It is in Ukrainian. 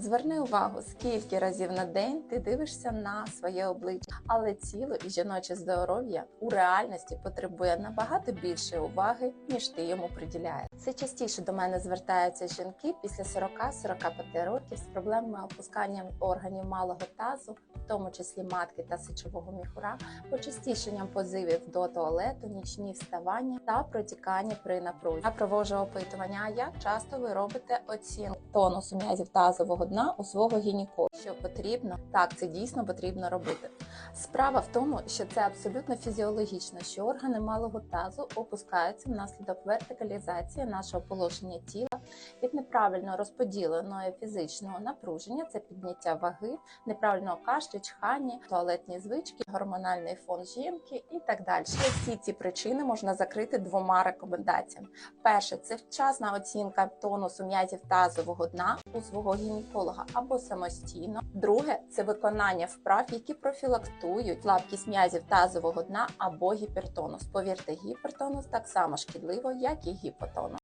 Зверни увагу, скільки разів на день ти дивишся на своє обличчя, але тіло і жіноче здоров'я у реальності потребує набагато більше уваги, ніж ти йому приділяєш. Все частіше до мене звертаються жінки після 40-45 років з проблемами опускання органів малого тазу, в тому числі матки та сечового міхура, почастішенням позивів до туалету, нічні вставання та протікання при напрузі. Я проводжу опитування, як часто ви робите оцінку тонусу м'язів тазового дна у свого гінеколога. Що потрібно, так це дійсно потрібно робити. Справа в тому, що це абсолютно фізіологічно, що органи малого тазу опускаються внаслідок вертикалізації нашого положення тіла від неправильно розподіленого фізичного напруження, це підняття ваги, неправильного кашлю, чхання, туалетні звички, гормональний фон жінки і так далі. Всі ці причини можна закрити двома рекомендаціями. Перше це вчасна оцінка тонусу м'язів тазового дна у свого гінеколога або самостійно. Друге це виконання вправ, які профілактують слабкість м'язів тазового дна або гіпертонус. Повірте, гіпертонус так само шкідливо, як і гіпотонус.